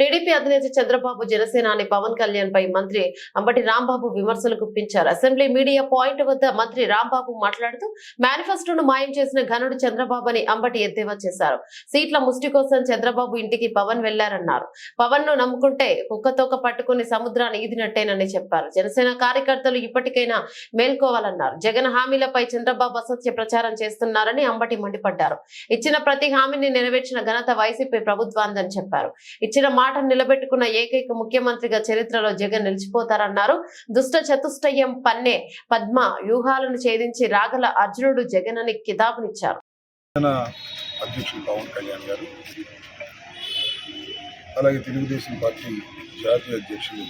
TDP అధినేత చంద్రబాబు జనసేనాని పవన్ కళ్యాణ్ పై మంత్రి అంబటి రాంబాబు విమర్శలు గుప్పించారు అసెంబ్లీ మీడియా పాయింట్ వద్ద మంత్రి రాంబాబు మాట్లాడుతూ మేనిఫెస్టోను మాయం చేసిన ఘనుడు చంద్రబాబు అని అంబటి ఎద్దేవా చేశారు. సీట్ల ముష్టి కోసం చంద్రబాబు ఇంటికి పవన్ వెళ్ళారన్నారు. పవన్ను నమ్ముకుంటే కుక్కతోక పట్టుకుని సముద్రాన్ని ఈదినట్టేనని చెప్పారు. జనసేన కార్యకర్తలు ఇప్పటికైనా మేల్కోవాలన్నారు. జగన్ హామీలపై చంద్రబాబు అసత్య ప్రచారం చేస్తున్నారని అంబటి మండిపడ్డారు. ఇచ్చిన ప్రతి హామీని నెరవేర్చిన ఘనత వైసీపీ ప్రభుత్వాందని చెప్పారు. ఇచ్చిన మాట నిలబెట్టుకున్న ఏకైక ముఖ్యమంత్రిగా చరిత్రలో జగన్ నిలిచిపోతారన్నారు. దుష్ట చతుష్టయం పన్నే పద్మ వ్యూహాలను ఛేదించి రాగల అర్జునుడు జగన్ అని కితాబునిచ్చారు. అధ్యక్షులు పవన్ కళ్యాణ్ గారు అలాగే తెలుగుదేశం పార్టీ జాతీయ అధ్యక్షులు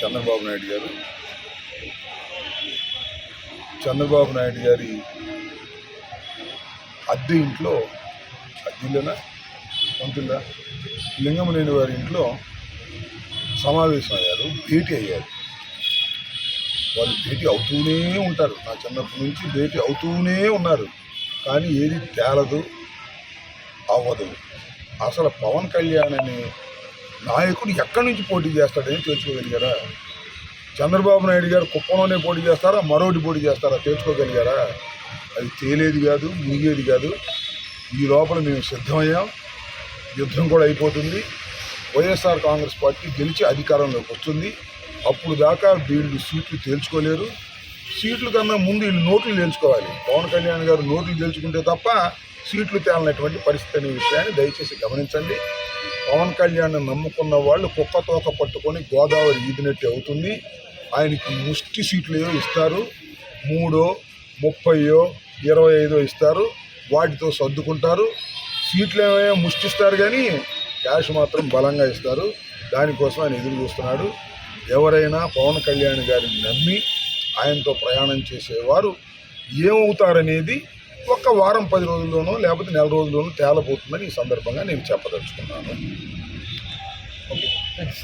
చంద్రబాబు నాయుడు గారు. చంద్రబాబు నాయుడు గారి అద్దె ఇంట్లో అద్దెలోనా పంతుల్లా లింగమనేని వారి ఇంట్లో సమావేశం అయ్యారు భేటీ అయ్యారు. వాళ్ళు భేటీ అవుతూనే ఉంటారు. నా చిన్నప్పటి నుంచి భేటీ అవుతూనే ఉన్నారు. కానీ ఏది తేలదు అవ్వదు. అసలు పవన్ కళ్యాణ్ అనే నాయకుడు ఎక్కడి నుంచి పోటీ చేస్తాడని తెలుసుకోగలిగారా? చంద్రబాబు నాయుడు గారు కుప్పంలోనే పోటీ చేస్తారా? మరోటి పోటీ చేస్తారా? తెలుసుకోగలిగారా? అది తేలేది కాదు మునిగేది కాదు. ఈ లోపల మేము సిద్ధమయ్యాం. యుద్ధం కూడా అయిపోతుంది. వైఎస్ఆర్ కాంగ్రెస్ పార్టీ గెలిచి అధికారంలోకి వస్తుంది. అప్పుడు దాకా వీళ్ళు సీట్లు తేల్చుకోలేరు. సీట్ల కన్నా ముందు వీళ్ళు నోట్లు తేల్చుకోవాలి. పవన్ కళ్యాణ్ గారు నోట్లు తేల్చుకుంటే తప్ప సీట్లు తేలనటువంటి పరిస్థితి అనే విషయాన్ని దయచేసి గమనించండి. పవన్ కళ్యాణ్ నమ్ముకున్న వాళ్ళు కుక్క తోక పట్టుకొని గోదావరి ఈదినట్టు అవుతుంది. ఆయనకి ముష్టి సీట్లు ఏవో ఇస్తారు. మూడో ముప్పయో ఇరవై ఐదో ఇస్తారు. వాటితో సర్దుకుంటారు. సీట్లు ఏమైనా ముష్టిస్తారు కానీ క్యాష్ మాత్రం బలంగా ఇస్తారు. దానికోసం ఆయన ఎదురు చూస్తున్నాడు. ఎవరైనా పవన్ కళ్యాణ్ గారిని నమ్మి ఆయనతో ప్రయాణం చేసేవారు ఏమవుతారనేది ఒక్క వారం పది రోజుల్లోనో లేకపోతే నెల రోజుల్లోనో తేలబోతుందని ఈ సందర్భంగా నేను చెప్పదలుచుకున్నాను. ఓకే. థ్యాంక్స్